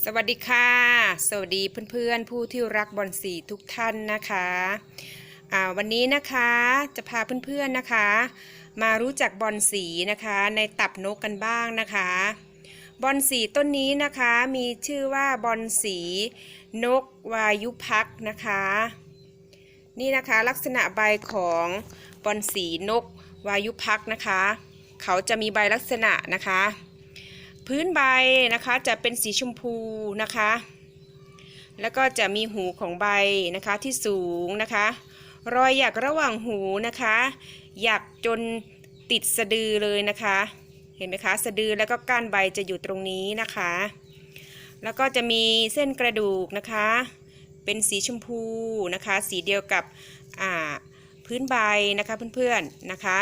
สวัสดีค่ะ สวัสดีเพื่อนๆ ผู้ที่รักบอลสีทุกท่านนะคะวันนี้นะคะจะพาเพื่อนๆนะคะ มารู้จักบอลสีนะคะในตับนกกันบ้างนะคะ บอลสีต้นนี้นะคะมีชื่อว่าบอลสีนกวายุพักนะคะ นี่นะคะลักษณะใบของบอลสีนกวายุพักนะคะ เขาจะมีใบลักษณะนะคะ พื้นใบนะคะจะเป็นสีชมพูนะคะ แล้วก็จะมีหูของใบนะคะที่สูงนะคะ รอยหยักระหว่างหูนะคะหยักจนติดสะดือเลยนะคะ เห็นไหมคะสะดือแล้วก็ก้านใบจะอยู่ตรงนี้นะคะ แล้วก็จะมีเส้นกระดูกนะคะ เป็นสีชมพูนะคะ สีเดียวกับอ่าพื้นใบนะคะเพื่อนๆนะคะ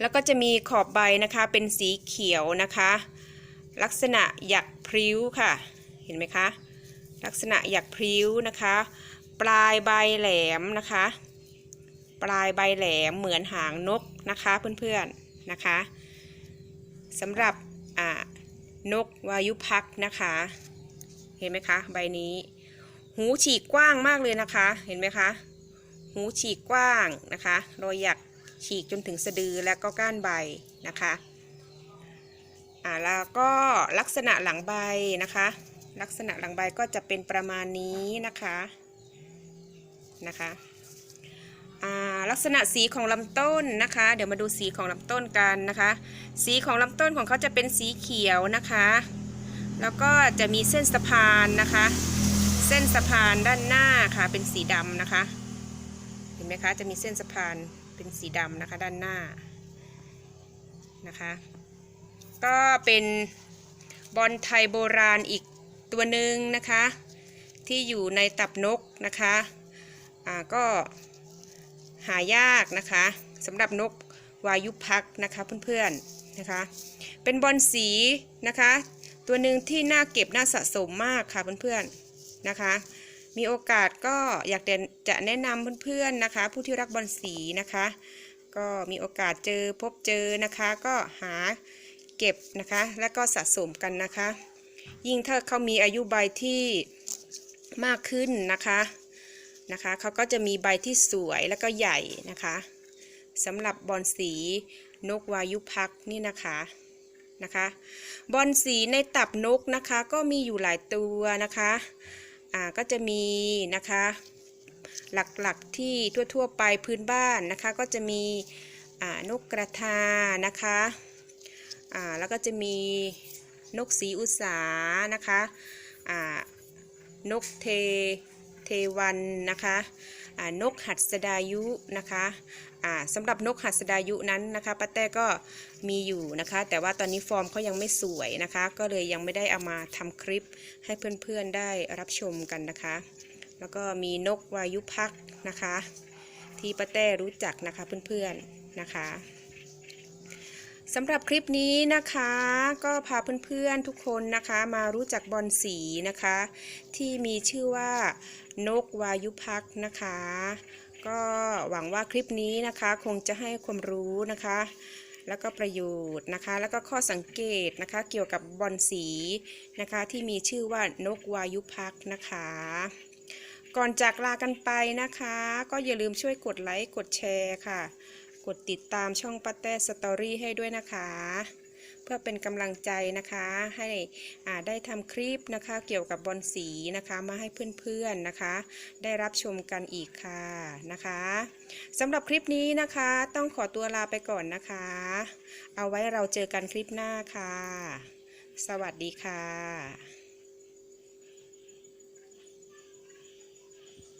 แล้วก็จะมีขอบใบนะคะเป็นสีเขียวนะคะ ลักษณะหยักพริ้วค่ะ เห็นไหมคะ ลักษณะหยักพริ้วนะคะ ปลายใบแหลมนะคะ ปลายใบแหลมเหมือนหางนกนะคะเพื่อนๆนะคะสำหรับอ่านกวายุพักนะคะ เห็นไหมคะ ใบนี้ หูฉีกกว้างมากเลยนะคะ เห็นไหมคะ หูฉีกกว้างนะคะ รอยหยัก ฉีกจนถึงสะดือและก็ก้านใบนะคะอ่าแล้วก็ลักษณะหลังใบนะคะ ลักษณะหลังใบก็จะเป็นประมาณนี้นะคะนะคะอ่าลักษณะสีของลำต้นนะคะ เดี๋ยวมาดูสีของลำต้นกันนะคะ สีของลำต้นของเขาจะเป็นสีเขียวนะคะ แล้วก็จะมีเส้นสะพานนะคะ เส้นสะพานด้านหน้าค่ะเป็นสีดำนะคะ เห็นไหมคะจะมีเส้นสะพาน เป็นสีดำนะคะด้านหน้านะคะ ก็เป็นบอลไทยโบราณอีกตัวหนึ่งนะคะ ที่อยู่ในตับนกนะคะอ่าก็หายากนะคะสำหรับนกวายุพักนะคะเพื่อนๆนะคะ เป็นบอลสีนะคะ ตัวหนึ่งที่น่าเก็บน่าสะสมมากค่ะเพื่อนๆนะคะ มีโอกาสก็อยากจะแนะนำเพื่อนๆนะคะ ผู้ที่รักบอลสีนะคะ ก็มีโอกาสเจอพบเจอนะคะ ก็หาเก็บนะคะ และก็สะสมกันนะคะ ยิ่งถ้าเขามีอายุใบที่มากขึ้นนะคะนะคะเขาก็จะมีใบที่สวยและก็ใหญ่นะคะสำหรับบอลสีนกวายุพักนี่นะคะนะคะ บอลสีในตับนกนะคะ ก็มีอยู่หลายตัวนะคะ อ่าก็จะมีนะคะหลักๆที่ทั่วๆไปพื้นบ้านนะคะ ก็จะมีนกกระทานะคะแล้วก็จะมีนกสีอุสานะคะนกเทเทวันนะคะ นกหัดสดายุนะคะสำหรับนกหัดสดายุนั้นนะคะป้าแต้ก็มีอยู่นะคะ แต่ว่าตอนนี้ฟอร์มเขายังไม่สวยนะคะ ก็เลยยังไม่ได้เอามาทำคลิปให้เพื่อนๆได้รับชมกันนะคะ แล้วก็มีนกวายุพักนะคะ ที่ป้าแต้รู้จักนะคะเพื่อนๆนะคะ สำหรับคลิปนี้นะคะก็พาเพื่อนๆทุกคนนะคะ มารู้จักบอลสีนะคะ ที่มีชื่อว่านกวายุพักนะคะ ก็หวังว่าคลิปนี้นะคะคงจะให้ความรู้นะคะ แล้วก็ประโยชน์นะคะ แล้วก็ข้อสังเกตนะคะ เกี่ยวกับบอลสีนะคะ ที่มีชื่อว่านกวายุพักนะคะ ก่อนจากลากันไปนะคะ ก็อย่าลืมช่วยกดไลค์กดแชร์ค่ะ ดติดตามช่องป้าแต้สตอรี่ให้ด้วยนะคะ เพื่อเป็นกำลังใจนะคะ ให้ได้ทำคลิปนะคะ เกี่ยวกับบอลสีนะคะ มาให้เพื่อนๆนะคะ ได้รับชมกันอีกค่ะนะคะสำหรับคลิปนี้นะคะ ต้องขอตัวลาไปก่อนนะคะ เอาไว้เราเจอกันคลิปหน้าค่ะ สวัสดีค่ะ